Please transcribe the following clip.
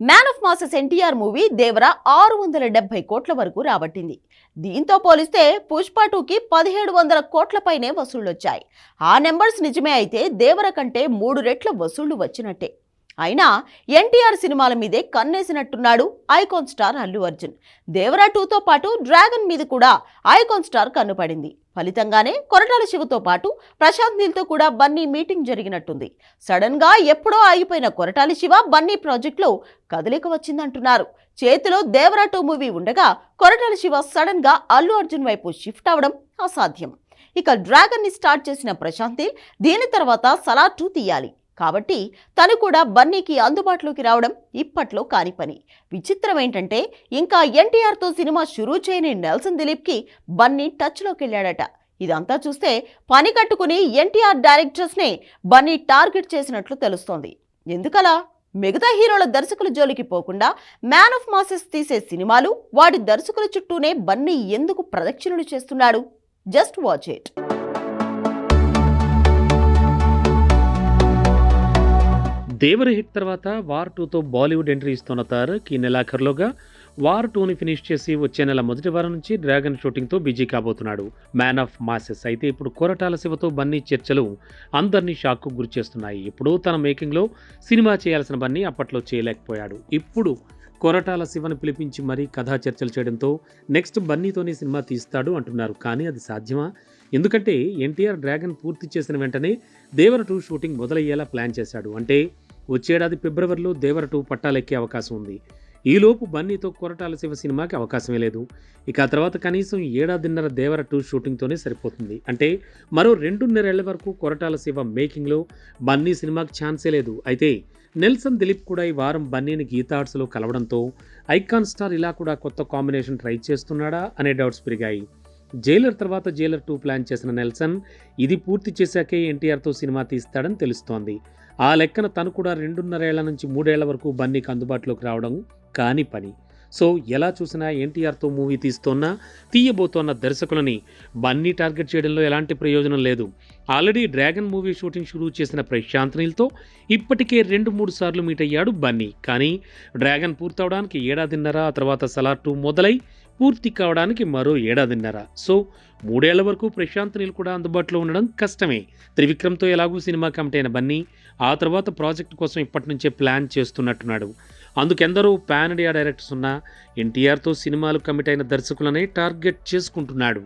Man of masses NTR movie Devara ఆరు వందల డెబ్బై కోట్ల వరకు రాబట్టింది. దీంతో పోలిస్తే పుష్ప టూకి పదిహేడు వందల కోట్లపైనే వసూళ్ళొచ్చాయి ఆ నెంబర్స్ నిజమే అయితే దేవర కంటే మూడు రెట్ల వసూళ్ళు వచ్చినట్టే. అయినా ఎన్టీఆర్ సినిమాల మీదే కన్నేసినట్టున్నాడు ఐకాన్ స్టార్ అల్లు అర్జున్. దేవరా టూతో పాటు డ్రాగన్ మీద కూడా ఐకాన్ స్టార్ కన్నుపడింది. ఫలితంగానే కొరటాల శివతో పాటు ప్రశాంత్ నీల్తో కూడా బన్నీ మీటింగ్ జరిగినట్టుంది. సడన్గా ఎప్పుడో ఆగిపోయిన కొరటాల శివ బన్నీ ప్రాజెక్టులో కదలిక వచ్చిందంటున్నారు. చేతిలో దేవరా టూ మూవీ ఉండగా కొరటాల శివ సడన్గా అల్లు అర్జున్ వైపు షిఫ్ట్ అవడం అసాధ్యం. ఇక డ్రాగన్ని స్టార్ట్ చేసిన ప్రశాంతే దీని తర్వాత సలార్ టూ తీయాలి. కాబట్టి తను కూడా బన్నీకి అందుబాటులోకి రావడం ఇప్పట్లో కాని పని. విచిత్రం ఏంటంటే ఇంకా ఎన్టీఆర్తో సినిమా షురూ చేయని నెల్సన్ దిలీప్కి బన్నీ టచ్లోకి వెళ్ళాడట. ఇదంతా చూస్తే పని కట్టుకుని ఎన్టీఆర్ డైరెక్టర్స్నే బన్నీ టార్గెట్ చేసినట్లు తెలుస్తోంది. ఎందుకలా? మిగతా హీరోల దర్శకుల జోలికి పోకుండా మ్యాన్ ఆఫ్ మాసెస్ తీసే సినిమాలు వాటి దర్శకుల చుట్టూనే బన్నీ ఎందుకు ప్రదక్షిణలు చేస్తున్నాడు? Just watch it. Devara hit తర్వాత వార్ టూతో బాలీవుడ్ ఎంట్రీ ఇస్తున్న తారక్ ఈ నెలాఖరులోగా వార్ టూని ఫినిష్ చేసి వచ్చే నెల మొదటి వారం నుంచి డ్రాగన్ షూటింగ్తో బిజీ కాబోతున్నాడు. మ్యాన్ ఆఫ్ మాసెస్ అయితే ఇప్పుడు కొరటాల శివతో బన్నీ చర్చలు అందరినీ షాక్కు గురి చేస్తున్నాయి. ఇప్పుడు తన మేకింగ్లో సినిమా చేయాల్సిన బన్నీ అప్పట్లో చేయలేకపోయాడు. ఇప్పుడు కొరటాల శివను పిలిపించి మరీ కథా చర్చలు చేయడంతో నెక్స్ట్ బన్నీతోనే సినిమా తీస్తాడు అంటున్నారు. కానీ అది సాధ్యమా? ఎందుకంటే ఎన్టీఆర్ డ్రాగన్ పూర్తి చేసిన వెంటనే దేవర టూ షూటింగ్ మొదలయ్యేలా ప్లాన్ చేశాడు. అంటే వచ్చేడాది ఫిబ్రవరిలో దేవర టూ పట్టాలెక్కే అవకాశం ఉంది. ఈలోపు బన్నీతో కొరటాల శివ సినిమాకి అవకాశమే లేదు. ఇక ఆ తర్వాత కనీసం ఏడాదిన్నర దేవర టూ షూటింగ్తోనే సరిపోతుంది. అంటే మరో రెండున్నరేళ్ళ వరకు కొరటాల శివ మేకింగ్లో బన్నీ సినిమాకి ఛాన్సే లేదు. అయితే నెల్సన్ దిలీప్ కూడా ఈ వారం బన్నీని గీతార్ట్స్లో కలవడంతో ఐకాన్ స్టార్ ఇలా కూడా కొత్త కాంబినేషన్ ట్రై చేస్తున్నాడా అనే డౌట్స్ పెరిగాయి. జైలర్ తర్వాత జైలర్ టూ ప్లాన్ చేసిన నెల్సన్ ఇది పూర్తి చేశాకే ఎన్టీఆర్తో సినిమా తీస్తాడని తెలుస్తోంది. ఆ లెక్కన తను కూడా రెండున్నరేళ్ళ నుంచి మూడేళ్ళ వరకు బన్నీకి అందుబాటులోకి రావడం కాని పని. సో ఎలా చూసినా ఎన్టీఆర్తో మూవీ తీస్తోన్నా తీయబోతోన్న దర్శకులని బన్నీ టార్గెట్ చేయడంలో ఎలాంటి ప్రయోజనం లేదు. ఆల్రెడీ డ్రాగన్ మూవీ షూటింగ్ షురూ చేసిన ప్రశాంత్ నీల్తో ఇప్పటికే రెండు మూడు సార్లు మీట్ అయ్యాడు బన్నీ. కానీ డ్రాగన్ పూర్తవడానికి ఏడాదిన్నర ఆ తర్వాత సలార్ టూ మొదలై పూర్తి కావడానికి మరో ఏడాదిన్నర. సో మూడేళ్ళ వరకు ప్రశాంత్ నీల్ కూడా అందుబాటులో ఉండడం కష్టమే. త్రివిక్రమ్తో ఎలాగూ సినిమా కమిట్ అయిన బన్నీ ఆ తర్వాత ప్రాజెక్ట్ కోసం ఇప్పటి నుంచే ప్లాన్ చేస్తున్నట్టున్నాడు. అందుకెందరూ ప్యానడియా ఇండియా డైరెక్టర్స్ ఉన్న ఎన్టీఆర్తో సినిమాలు కమిట్ అయిన దర్శకులనే టార్గెట్ చేసుకుంటున్నాడు.